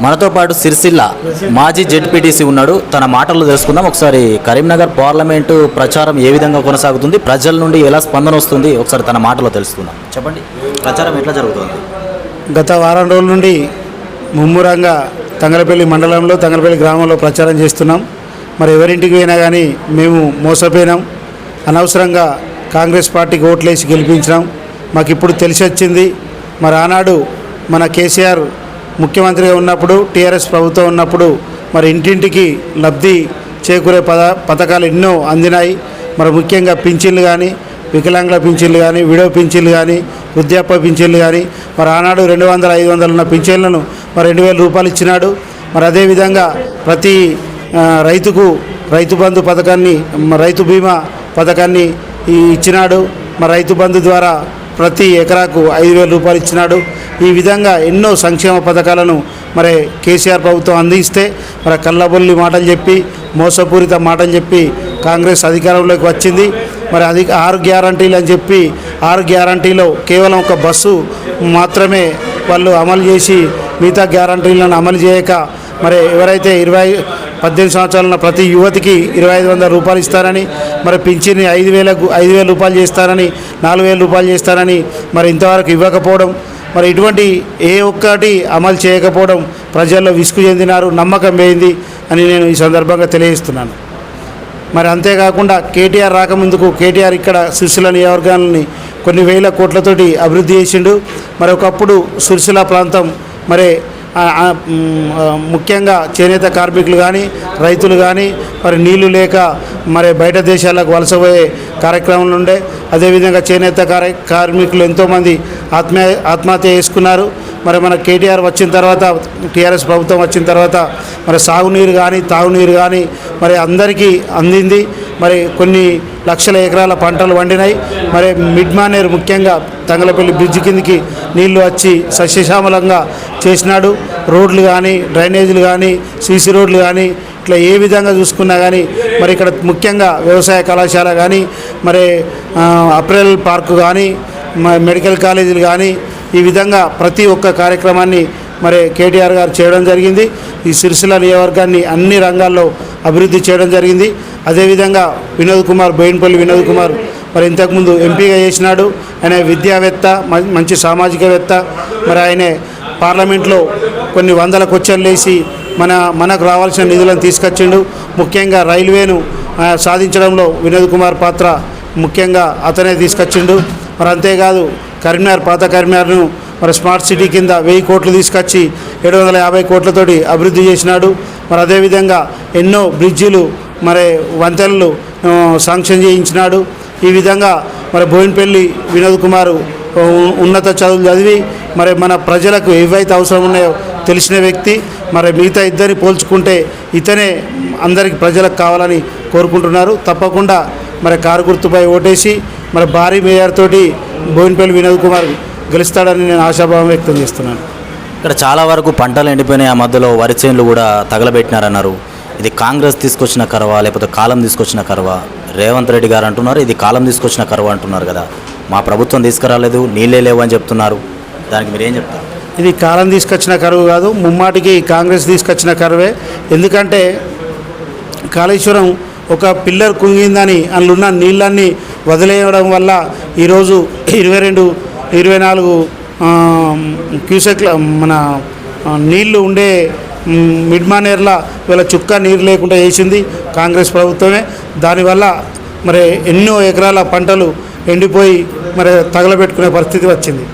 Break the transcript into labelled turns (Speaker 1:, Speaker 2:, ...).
Speaker 1: మనతో పాటు సిరిసిల్ల మాజీ జెడ్పీటీసీ ఉన్నాడు. తన మాటలు తెలుసుకుందాం. ఒకసారి కరీంనగర్ పార్లమెంటు ప్రచారం ఏ విధంగా కొనసాగుతుంది? ప్రజల నుండి ఎలా స్పందన వస్తుంది? ఒకసారి తన మాటలో తెలుసుకుందాం. చెప్పండి. ప్రచారం ఎట్లా జరుగుతుంది?
Speaker 2: గత వారం రోజుల నుండి ముమ్మురంగా తంగలపల్లి మండలంలో తంగలపల్లి గ్రామంలో ప్రచారం చేస్తున్నాం. మరి ఎవరింటికి పోయినా కానీ మేము మోసపోయినాం. అనవసరంగా కాంగ్రెస్ పార్టీకి ఓట్లేసి గెలిపించినాం. మాకు ఇప్పుడు తెలిసి వచ్చింది మరి ఆనాడు మన కేసీఆర్ ముఖ్యమంత్రిగా ఉన్నప్పుడు టీఆర్ఎస్ ప్రభుత్వం ఉన్నప్పుడు మరి ఇంటింటికి లబ్ధి చేకూరే పద పథకాలు ఎన్నో అందినాయి. మరి ముఖ్యంగా పింఛన్లు కానీ వికలాంగుల పింఛన్లు కానీ విడో పింఛన్లు కానీ వృద్ధాప్య పింఛన్లు కానీ మరి ఆనాడు రెండు వందల ఐదు వందలు ఉన్న పింఛన్లను మరి రెండు వేల రూపాయలు ఇచ్చినాడు. మరి అదేవిధంగా ప్రతి రైతుకు రైతు బంధు పథకాన్ని రైతు బీమా పథకాన్ని ఇచ్చినాడు. మరి రైతు బంధు ద్వారా ప్రతి ఎకరాకు ఐదు వేల రూపాయలు ఇచ్చినాడు. ఈ విధంగా ఎన్నో సంక్షేమ పథకాలను మరి కేసీఆర్ ప్రభుత్వం అందిస్తే మరి కళ్ళబొల్లి మాటలు చెప్పి మోసపూరిత మాటలు చెప్పి కాంగ్రెస్ అధికారంలోకి వచ్చింది. మరి అది ఆరు గ్యారంటీలు అని చెప్పి ఆరు గ్యారంటీలో కేవలం ఒక బస్సు మాత్రమే వాళ్ళు అమలు చేసి మిగతా గ్యారంటీలను అమలు చేయక మరి ఎవరైతే ఇరవై పద్దెనిమిది సంవత్సరాలు ఉన్న ప్రతి యువతికి ఇరవై ఐదు వందల రూపాయలు ఇస్తారని మరి పింఛన్ని ఐదు వేలకు ఐదు వేల రూపాయలు చేస్తారని నాలుగు వేల రూపాయలు చేస్తారని మరి ఇంతవరకు ఇవ్వకపోవడం మరి ఇటువంటి ఏ ఒక్కటి అమలు చేయకపోవడం ప్రజల్లో విసుగు చెందినారు నమ్మకం పోయింది అని నేను ఈ సందర్భంగా తెలియజేస్తున్నాను. మరి అంతేకాకుండా కేటీఆర్ రాకముందుకు కేటీఆర్ ఇక్కడ సుశీల నియోజకవర్గాలని కొన్ని వేల కోట్లతోటి అభివృద్ధి చేసిండు. మరి ఒకప్పుడు సుశీల ప్రాంతం మరి ముఖ్యంగా చేనేత కార్మికులు కానీ రైతులు కానీ మరి నీళ్ళు లేక మరి బయట దేశాలకు వలసపోయే కార్యక్రమాలు ఉండే. అదేవిధంగా చేనేత కార్య కార్మికులు ఎంతోమంది ఆత్మ ఆత్మహత్య చేసుకున్నారు. మరి మన కేటీఆర్ వచ్చిన తర్వాత టీఆర్ఎస్ ప్రభుత్వం వచ్చిన తర్వాత మరి సాగునీరు కానీ తాగునీరు కానీ మరి అందరికీ అందింది. మరి కొన్ని లక్షల ఎకరాల పంటలు వండినాయి మరి మిడ్ మానేరు ముఖ్యంగా తంగలపల్లి బ్రిడ్జ్ కిందికి నీళ్ళు వచ్చి సస్యశ్యామలంగా చేసినాడు. రోడ్లు కానీ డ్రైనేజీలు కానీ సీసీ రోడ్లు కానీ ఇట్లా ఏ విధంగా చూసుకున్నా కానీ మరి ఇక్కడ ముఖ్యంగా వ్యవసాయ కళాశాల కానీ మరి అప్రెల్ పార్కు కానీ మెడికల్ కాలేజీలు కానీ ఈ విధంగా ప్రతి ఒక్క కార్యక్రమాన్ని మరి కేటీఆర్ గారు చేయడం జరిగింది. ఈ సిరిసిల్ల నియోజకవర్గాన్ని అన్ని రంగాల్లో అభివృద్ధి చేయడం జరిగింది. అదేవిధంగా వినోద్ కుమార్ బోయినపల్లి వినోద్ కుమార్ మరి ఇంతకుముందు ఎంపీగా చేసినాడు. ఆయన విద్యావేత్త మంచి సామాజికవేత్త. మరి ఆయనే పార్లమెంట్లో కొన్ని వందల క్వశ్చన్లు వేసి మన మనకు రావాల్సిన నిధులను తీసుకొచ్చిండు. ముఖ్యంగా రైల్వేను సాధించడంలో వినోద్ కుమార్ పాత్ర ముఖ్యంగా అతనే తీసుకొచ్చిండు. మరి అంతేకాదు కరీంనగర్ పాత కరీంనగర్ను మరి స్మార్ట్ సిటీ కింద వెయ్యి కోట్లు తీసుకొచ్చి ఏడు వందల యాభై కోట్లతోటి అభివృద్ధి చేసినాడు. మరి అదేవిధంగా ఎన్నో బ్రిడ్జిలు మరి వంతెనలు శాంక్షన్ చేయించినాడు. ఈ విధంగా మరి బోయినపల్లి వినోద్ కుమారు ఉన్నత చదువులు చదివి మరి మన ప్రజలకు ఏవైతే అవసరం ఉన్నాయో తెలిసిన వ్యక్తి మరి మిగతా ఇద్దరిని పోల్చుకుంటే ఇతనే అందరికి ప్రజలకు కావాలని కోరుకుంటున్నారు. తప్పకుండా మరి కారు గుర్తుపై ఓటేసి మరి భారీ మేయర్ తోటి బోయినపల్లి వినోద్ కుమార్ గెలుస్తాడని నేను ఆశాభావం వ్యక్తం చేస్తున్నాను.
Speaker 1: ఇక్కడ చాలా వరకు పంటలు ఎండిపోయినాయి. ఆ మధ్యలో వరి చేనులు కూడా తగలబెట్టినారన్నారు. ఇది కాంగ్రెస్ తీసుకొచ్చిన కరవా లేకపోతే కాలం తీసుకొచ్చిన కరవా? రేవంత్ రెడ్డి గారు అంటున్నారు ఇది కాలం తీసుకొచ్చిన కరవా అంటున్నారు కదా. మా ప్రభుత్వం తీసుకురాలేదు నీళ్ళే లేవు అని చెప్తున్నారు. దానికి మీరు ఏం చెప్తారు?
Speaker 2: ఇది కాలం తీసుకొచ్చిన కరువు కాదు ముమ్మాటికి కాంగ్రెస్ తీసుకొచ్చిన కరువే. ఎందుకంటే కాళేశ్వరం ఒక పిల్లర్ కుంగిందని అందులో ఉన్న నీళ్ళన్నీ వదిలేయడం వల్ల ఈరోజు ఇరవై రెండు ఇరవై నాలుగు క్యూసెక్ల మన నీళ్ళు ఉండే మిడ్మానేర్ల వీళ్ళ చుక్క నీరు లేకుండా వేసింది కాంగ్రెస్ ప్రభుత్వమే. దానివల్ల మరి ఎన్నో ఎకరాల పంటలు ఎండిపోయి మరి తగలబెట్టుకునే పరిస్థితి వచ్చింది.